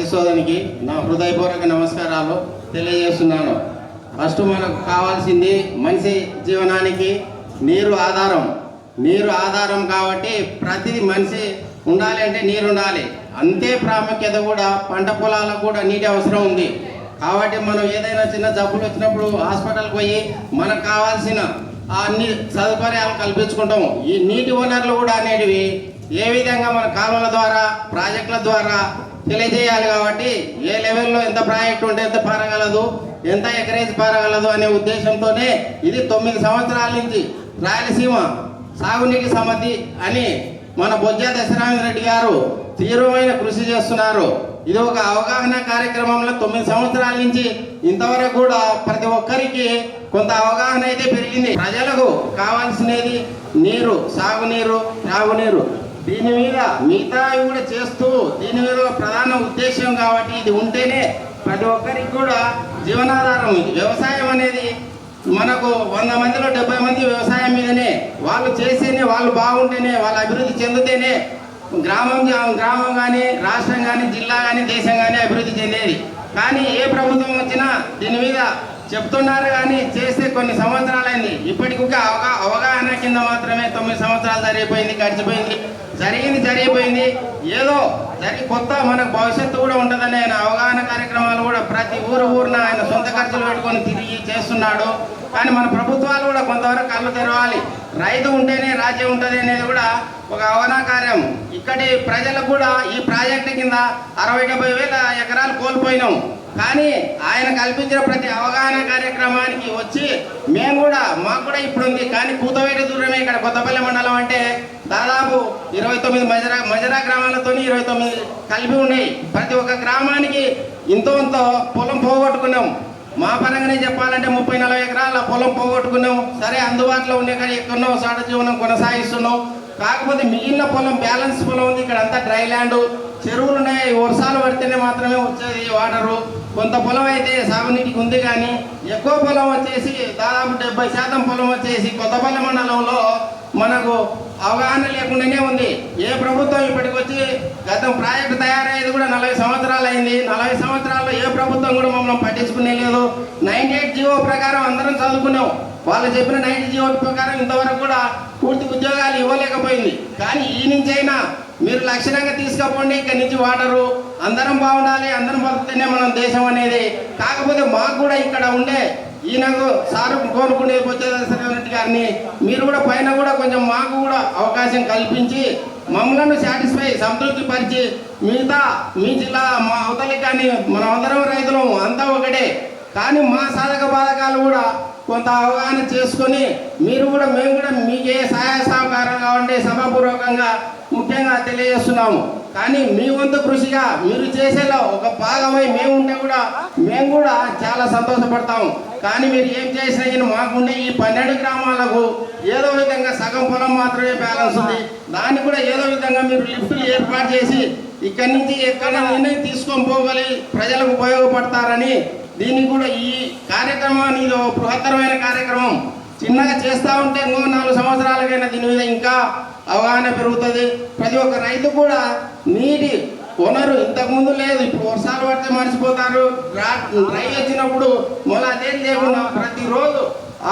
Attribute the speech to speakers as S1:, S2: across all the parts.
S1: సోదరికి నా హృదయపూర్వక నమస్కారాలు తెలియజేస్తున్నాను. ఫస్ట్ మనకు కావాల్సింది మనిషి జీవనానికి నీరు ఆధారం. నీరు ఆధారం కాబట్టి ప్రతి మనిషి ఉండాలి అంటే నీరు ఉండాలి. అంతే ప్రాముఖ్యత కూడా పంట పొలాలకు కూడా నీటి అవసరం ఉంది. కాబట్టి మనం ఏదైనా చిన్న జబ్బులు వచ్చినప్పుడు హాస్పిటల్కి పోయి మనకు కావాల్సిన అన్ని సదుపాయాలు కల్పించుకుంటాము. ఈ నీటి వనరులు కూడా అనేటివి ఏ విధంగా మన కాలువల ద్వారా ప్రాజెక్టుల ద్వారా తెలియజేయాలి కాబట్టి ఏ లెవెల్లో ఎంత ప్రాజెక్ట్ ఉంటే ఎంత పారగలదు ఎంత ఎకరేజ్ పారగలదు అనే ఉద్దేశంతోనే ఇది తొమ్మిది సంవత్సరాల నుంచి రాయలసీమ సాగునీటి సమితి అని మన బొజ్జ దశరామిరెడ్డి గారు తీవ్రమైన కృషి చేస్తున్నారు. ఇది ఒక అవగాహన కార్యక్రమంలో తొమ్మిది సంవత్సరాల నుంచి ఇంతవరకు కూడా ప్రతి ఒక్కరికి కొంత అవగాహన అయితే పెరిగింది. ప్రజలకు కావాల్సినది నీరు సాగునీరు త్రాగునీరు. దీని మీద మిగతావి కూడా చేస్తూ దీని మీద ప్రధాన ఉద్దేశం కాబట్టి ఇది ఉంటేనే ప్రతి ఒక్కరికి కూడా జీవనాధారం ఇది. వ్యవసాయం అనేది మనకు వంద మందిలో డెబ్బై మంది వ్యవసాయం మీదనే వాళ్ళు చేస్తేనే వాళ్ళు బాగుంటేనే వాళ్ళు అభివృద్ధి చెందితేనే గ్రామం గ్రామం కానీ రాష్ట్రం కానీ జిల్లా కానీ దేశం కానీ అభివృద్ధి చెందేది. కానీ ఏ ప్రభుత్వం వచ్చినా దీని మీద చెప్తున్నారు కానీ చేస్తే కొన్ని సంవత్సరాలైంది. ఇప్పటికి ఒక అవగా అవగాహన కింద మాత్రమే తొమ్మిది సంవత్సరాలు జరిగిపోయింది గడిచిపోయింది జరిగింది జరిగిపోయింది. ఏదో జరిగి కొత్త మనకు భవిష్యత్తు కూడా ఉంటుందని ఆయన అవగాహన కార్యక్రమాలు కూడా ప్రతి ఊరు ఊరిన ఆయన సొంత ఖర్చులు పెట్టుకొని తిరిగి చేస్తున్నాడు. కానీ మన ప్రభుత్వాలు కూడా కొంతవరకు కళ్ళు తెరవాలి. రైతు ఉంటేనే రాజ్యం ఉంటుంది అనేది కూడా ఒక అవగాహన కార్యం. ఇక్కడి ప్రజలకు కూడా ఈ ప్రాజెక్టు కింద అరవై డెబ్బై వేల ఎకరాలు కోల్పోయినాం. కానీ ఆయన కల్పించిన ప్రతి అవగాహన కార్యక్రమానికి వచ్చి మేము కూడా మాకు కూడా ఇప్పుడు ఉంది. కానీ కూతవేట దూరమే ఇక్కడ కొత్తపల్లి మండలం అంటే దాదాపు ఇరవై తొమ్మిది మజరా మజరా గ్రామాలతో ఇరవై తొమ్మిది కలిపి ఉన్నాయి. ప్రతి ఒక్క గ్రామానికి ఇంతో ఇంతో పొలం పోగొట్టుకున్నాం. మా పరంగానే చెప్పాలంటే ముప్పై నలభై ఎకరాల పొలం పోగొట్టుకున్నాం. సరే అందుబాటులో ఉండే కానీ ఎక్కడో సాట జీవనం కొనసాగిస్తున్నాం. కాకపోతే మిగిలిన పొలం బ్యాలెన్స్ పొలం ఉంది. ఇక్కడ అంతా డ్రై ల్యాండ్. చెరువులు ఉన్నాయి. వర్షాలు పడితేనే మాత్రమే వచ్చేది వాటరు. కొంత పొలం అయితే సాగునీటికి ఉంది కానీ ఎక్కువ పొలం వచ్చేసి దాదాపు డెబ్బై శాతం పొలం వచ్చేసి కొత్తపల్లి మండలంలో మనకు అవగాహన లేకుండానే ఉంది. ఏ ప్రభుత్వం ఇప్పటికొచ్చి గతం ప్రాజెక్టు తయారయ్యేది కూడా నలభై సంవత్సరాలు అయింది. నలభై సంవత్సరాల్లో ఏ ప్రభుత్వం కూడా మమ్మల్ని పట్టించుకునే లేదు. నైన్టీ ఎయిట్ జీవో ప్రకారం అందరం చదువుకున్నాం. వాళ్ళు చెప్పిన నైన్టీ జీవో ప్రకారం ఇంతవరకు కూడా పూర్తి ఉద్యోగాలు ఇవ్వలేకపోయింది. కానీ ఈ నుంచైనా మీరు లక్షణంగా తీసుకపోండి. ఇక్కడి నుంచి వాటరు. అందరం బాగుండాలి. అందరం బతుకుతేనే మనం దేశం అనేది. కాకపోతే మాకు కూడా ఇక్కడ ఉండే ఈయనకు సారు కోరుకునే రెడ్డి గారిని మీరు కూడా పైన కూడా కొంచెం మాకు కూడా అవకాశం కల్పించి మమ్మల్ని సాటిస్ఫై సంతృప్తి పరిచి మిగతా మీ జిల్లా మా అవతలి కానీ మనం అందరం రైతులం అంతా ఒకటే. కానీ మా సాధక బాధకాలు కూడా కొంత అవగాహన చేసుకొని మీరు కూడా మేము కూడా మీకే సహాయ సహకారం కావండి సభాపూర్వకంగా ముఖ్యంగా తెలియజేస్తున్నాము. కానీ మీ వంతు కృషిగా మీరు చేసేలా ఒక భాగమై మేము ఉంటే కూడా మేము కూడా చాలా సంతోషపడతాం. కానీ మీరు ఏం చేసినా మాకు మాకుండే ఈ పన్నెండు గ్రామాలకు ఏదో విధంగా సగం పొలం మాత్రమే బ్యాలెన్స్ ఉంది. దాన్ని కూడా ఏదో విధంగా మీరు లిఫ్ట్ ఏర్పాటు చేసి ఇక్కడి నుంచి ఎక్కడ నిర్ణయం తీసుకొని పోగలి ప్రజలకు ఉపయోగపడతారని దీనికి కూడా ఈ కార్యక్రమాన్ని ఇది ఒక బృహత్తరమైన కార్యక్రమం చిన్నగా చేస్తూ ఉంటే ఇంకో నాలుగు సంవత్సరాలకైనా దీని మీద ఇంకా అవగాహన పెరుగుతుంది. ప్రతి ఒక్క రైతు కూడా నీటి వనరు ఇంతకుముందు లేదు ఇప్పుడు వర్షాలు పడితే మర్చిపోతారు. రై వచ్చినప్పుడు మళ్ళీ అదేం లేకుండా ప్రతిరోజు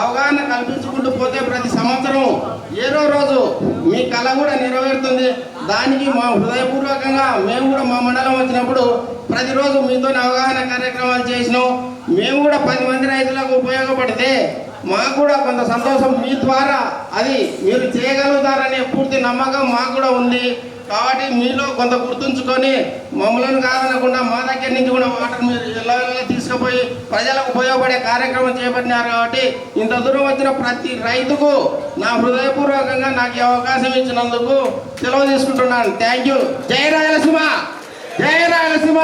S1: అవగాహన కల్పించుకుంటూ పోతే ప్రతి సంవత్సరం ఏదో రోజు మీ కళ కూడా నెరవేరుతుంది. దానికి మా హృదయపూర్వకంగా మేము కూడా మా మండలం వచ్చినప్పుడు ప్రతిరోజు మీతో అవగాహన కార్యక్రమాలు చేసినాం. మేము కూడా పది మంది రైతులకు ఉపయోగపడితే మాకు కూడా కొంత సంతోషం. మీ ద్వారా అది మీరు చేయగలుగుతారనే పూర్తి నమ్మకం మాకు కూడా ఉంది. కాబట్టి మీలో కొంత గుర్తుంచుకొని మమ్మల్ని కాదనకుండా మా దగ్గర నుంచి కూడా వాటర్ మీరు ఎలా తీసుకుపోయి ప్రజలకు ఉపయోగపడే కార్యక్రమం చేపట్టినారు కాబట్టి ఇంత దూరం వచ్చిన ప్రతి రైతుకు నా హృదయపూర్వకంగా నాకు అవకాశం ఇచ్చినందుకు సెలవు తీసుకుంటున్నాను. థ్యాంక్ యూ జై రాయలసీమ! జై రాయలసీమ!